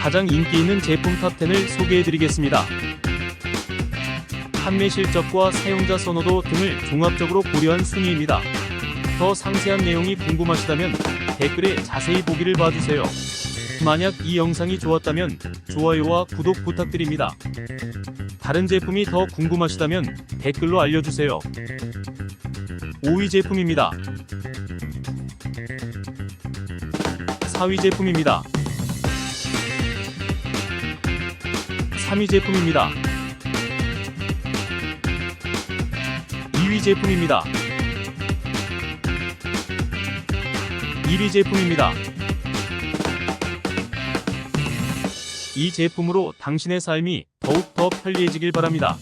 가장 인기 있는 제품 탑10을 소개해드리겠습니다. 판매 실적과 사용자 선호도 등을 종합적으로 고려한 순위입니다. 더 상세한 내용이 궁금하시다면 댓글에 자세히 보기를 봐주세요. 만약 이 영상이 좋았다면 좋아요와 구독 부탁드립니다. 다른 제품이 더 궁금하시다면 댓글로 알려주세요. 5위 제품입니다. 4위 제품입니다. 3위 제품입니다. 2위 제품입니다. 1위 제품입니다. 이 제품으로 당신의 삶이 더욱 더 편리해지길 바랍니다.